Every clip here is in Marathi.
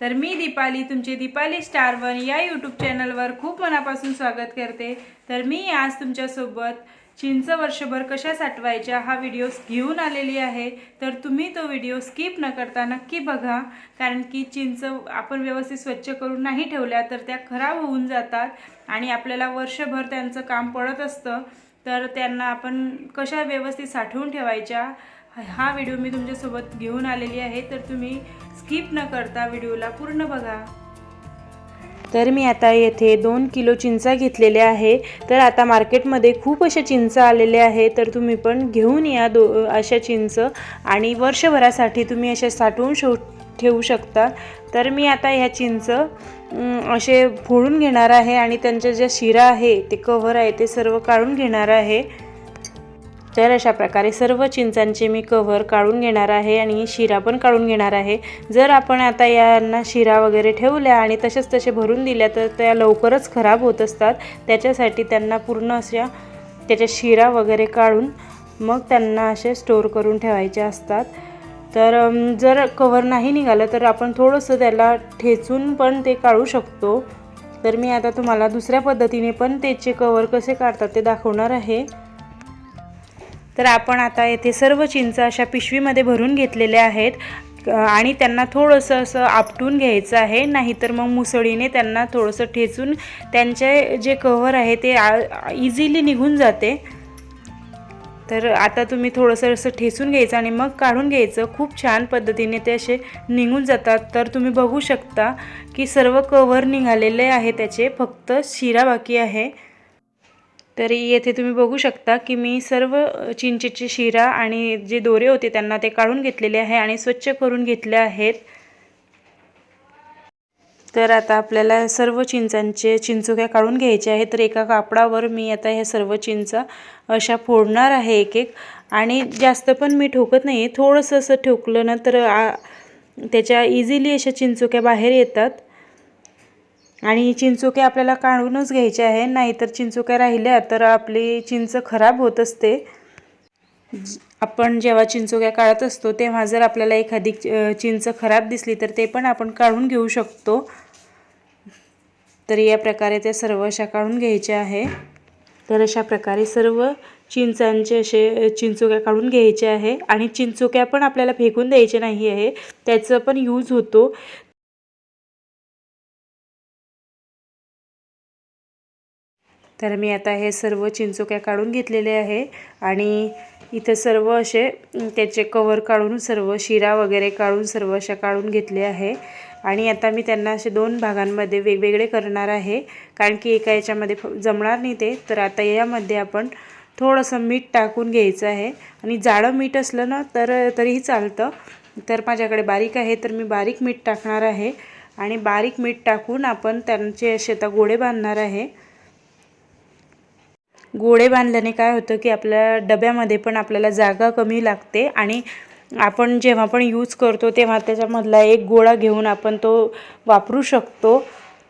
तर मी दीपाली तुमचे दीपाली स्टार वन या यूट्यूब चॅनलवर खूप मनापासून स्वागत करते. तर मी आज तुमच्यासोबत चिंच वर्षभर कशा साठवायच्या हा व्हिडिओ घेऊन आलेली आहे. तर तुम्ही तो व्हिडिओ स्किप न करता नक्की बघा. कारण की चिंच आपण व्यवस्थित स्वच्छ करून नाही ठेवल्या तर त्या खराब होऊन जातात आणि आपल्याला वर्षभर त्यांचं काम पडत असतं. तर त्यांना आपण कशा व्यवस्थित साठवून ठेवायच्या? हा व्हिडिओ मी तुमच्यासोबत घेऊन आलेली आहे तर तुम्ही स्किप न करता व्हिडिओला पूर्ण बघा. तर मी आता येथे दोन किलो चिंचा घेतलेल्या आहे तर आता मार्केटमध्ये खूप अशा चिंच आलेल्या आहे तर तुम्ही पण घेऊन या दो अशा चिंच आणि वर्षभरासाठी तुम्ही अशा साठवून शो ठेवू शकता. तर मी आता ह्या चिंच असे फोडून घेणार आहे आणि त्यांच्या ज्या शिरा आहे ते कव्हर आहे ते सर्व काढून घेणार आहे. तर अशा प्रकारे सर्व चिंचांचे मी कव्हर काढून घेणार आहे आणि शिरा पण काढून घेणार आहे. जर आपण आता यांना शिरा वगैरे ठेवल्या आणि तसेच तसे भरून दिल्या तर त्या लवकरच खराब होत असतात. त्याच्यासाठी त्यांना पूर्ण अशा त्याच्या शिरा वगैरे काढून मग त्यांना असे स्टोर करून ठेवायचे असतात. तर जर कवर नाही निघालं तर आपण थोडंसं त्याला ठेचून पण ते काढू शकतो. तर मी आता तुम्हाला दुसऱ्या पद्धतीने पण त्याचे कवर कसे काढतात ते दाखवणार आहे. तर आपण आता येथे सर्व चिंच अशा पिशवीमध्ये भरून घेतलेल्या आहेत. आणि त्यांना थोडंसं असं आपटून घ्यायचं आहे. नाहीतर मग मुसळीने त्यांना थोडंसं ठेचून त्यांचे जे कव्हर आहे ते इझिली निघून जाते. तर आता तुम्ही थोडंसं असं ठेचून घ्यायचं आणि मग काढून घ्यायचं. खूप छान पद्धतीने ते असे निघून जातात. तर तुम्ही बघू शकता की सर्व कव्हर निघालेले आहे त्याचे. फक्त शिरा बाकी आहे. तर येथे तुम्ही बघू शकता की मी सर्व चिंचेचे शिरा आणि जे दोरे होते त्यांना ते काढून घेतलेले आहे आणि स्वच्छ करून घेतले आहेत. तर आता आपल्याला सर्व चिंचांचे चिंचोक्या काढून घ्यायच्या आहेत. तर एका कापडावर मी आता ह्या सर्व चिंचा अशा फोडणार आहे एक एक आणि जास्त पण मी ठोकत नाही थोडंसं असं ठोकलं ना तर आ, त्याच्या इझिली अशा चिंचोक्या बाहेर येतात. आणि चिंचोक्या आपल्याला काढूनच घ्यायच्या आहे. नाहीतर चिंचोक्या राहिल्या तर आपली चिंच खराब होत असते. आपण जेव्हा चिंचोक्या काढत असतो तेव्हा जर आपल्याला एखादी चिंच खराब दिसली तर ते पण आपण काढून घेऊ शकतो. तर या प्रकारे त्या सर्व अशा काढून घ्यायच्या आहे. तर अशा प्रकारे सर्व चिंचांचे असे चिंचोक्या काढून घ्यायचे आहे. आणि चिंचोक्या पण आपल्याला फेकून द्यायचे नाही आहे. त्याचं पण यूज होतो. तर मी आता हे सर्व चिंचोक्या काढून घेतलेले आहे आणि इथं सर्व असे त्याचे कवर काढून सर्व शिरा वगैरे काढून सर्व अशा काढून घेतले आहे. आणि आता मी त्यांना असे दोन भागांमध्ये वेगवेगळे करणार आहे. कारण की एका याच्यामध्ये फ- जमणार नाही ते. तर आता यामध्ये आपण थोडंसं मीठ टाकून घ्यायचं आहे. आणि जाडं मीठ असलं ना तर तरीही चालतं. तर माझ्याकडे बारीक आहे तर मी बारीक मीठ टाकणार आहे. आणि बारीक मीठ टाकून आपण त्यांचे असे आता गोळे बांधणार आहे. गोळे बांधल्याने काय होतं की आपल्या डब्यामध्ये पण आपल्याला जागा कमी लागते आणि आपण जेव्हा पण यूज करतो तेव्हा त्याच्यामधला एक गोळा घेऊन आपण तो वापरू शकतो.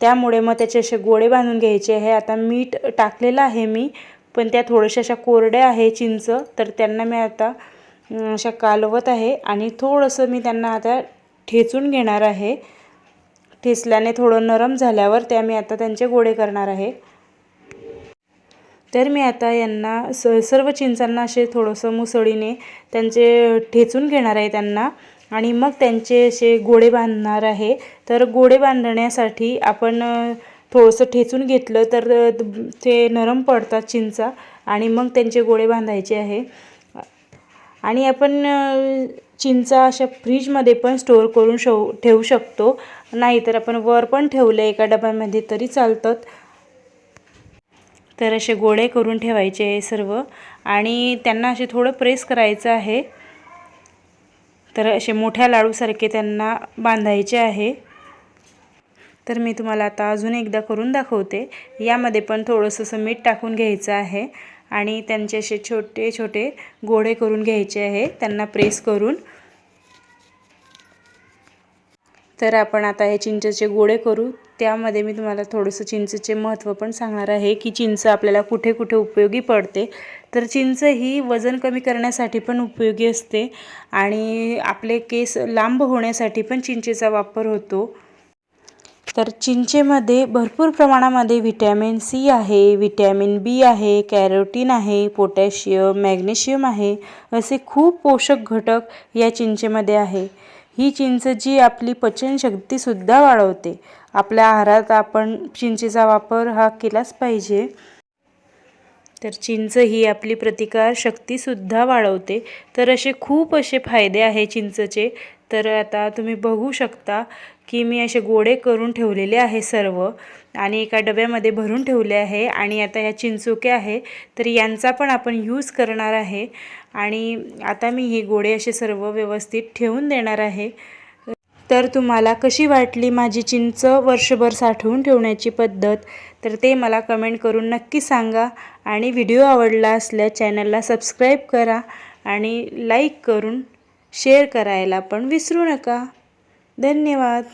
त्यामुळे मग त्याचे असे गोळे बांधून घ्यायचे. आहे आता मीठ टाकलेलं आहे मी पण त्या थोड्याशा अशा कोरड्या आहे चिंच तर त्यांना मी आता अशा कालवत आहे आणि थोडंसं मी त्यांना आता ठेचून घेणार आहे. ठेचल्याने थोडं नरम झाल्यावर त्या मी आता त्यांचे गोळे करणार आहे. तर मी आता यांना स सर्व चिंचांना असे थोडंसं मुसळीने त्यांचे ठेचून घेणार आहे त्यांना. आणि मग त्यांचे असे गोळे बांधणार आहे. तर गोळे बांधण्यासाठी आपण थोडंसं ठेचून घेतलं तर ते नरम पडतात चिंचा. आणि मग त्यांचे गोळे बांधायचे आहे. आणि आपण चिंचा अशा फ्रीजमध्ये पण स्टोअर करून शव ठेवू शकतो. नाहीतर आपण वर पण ठेवलं एका डब्यामध्ये तरी चालतात तर असे गोळे करून ठेवायचे आहे सर्व. आणि त्यांना असे थोडं प्रेस करायचं आहे. तर असे मोठ्या लाडूसारखे त्यांना बांधायचे आहे. तर मी तुम्हाला आता अजून एकदा करून दाखवते. यामध्ये पण थोडंसं असं मीठ टाकून घ्यायचं आहे. आणि त्यांचे असे छोटे छोटे गोळे करून घ्यायचे आहे. त्यांना प्रेस करून. तर आपण आता हे चिंचेचे गोळे करू. त्यामध्ये मी तुम्हाला थोडंसं चिंचेचे महत्त्व पण सांगणार आहे की चिंच आपल्याला कुठे कुठे उपयोगी पडते. तर चिंच ही वजन कमी करण्यासाठी पण उपयोगी असते आणि आपले केस लांब होण्यासाठी पण चिंचेचा वापर होतो. तर चिंचेमध्ये भरपूर प्रमाणामध्ये व्हिटॅमिन सी आहे व्हिटॅमिन बी आहे कॅरोटीन आहे पोटॅशियम मॅग्नेशियम आहे असे खूप पोषक घटक या चिंचेमध्ये आहे. ही चिंच जी आपली पचनशक्तीसुद्धा वाढवते. आपल्या आहारात आपण चिंचेचा वापर हा केलाच पाहिजे. तर चिंच ही आपली प्रतिकार शक्तीसुद्धा वाढवते. तर असे खूप असे फायदे आहे चिंचचे. तर आता तुम्ही बघू शकता की मी असे गोडे करून ठेवलेले आहे सर्व आणि एका डब्यामध्ये भरून ठेवले आहे आणि आता ह्या चिंचोके आहे तर यांचा पण आपण यूज करणार आहे. आणि आता मी हे गोडे असे सर्व व्यवस्थित ठेवून देणार आहे. तर तुम्हाला कशी वाटली माझी चिंच वर्षभर साठवून ठेवण्याची पद्धत? तर ते मला कमेंट करून नक्की सांगा आणि व्हिडिओ आवडला असल्यास चॅनलला सबस्क्राईब करा आणि लाईक करून शेअर करायला पण विसरू नका. धन्यवाद.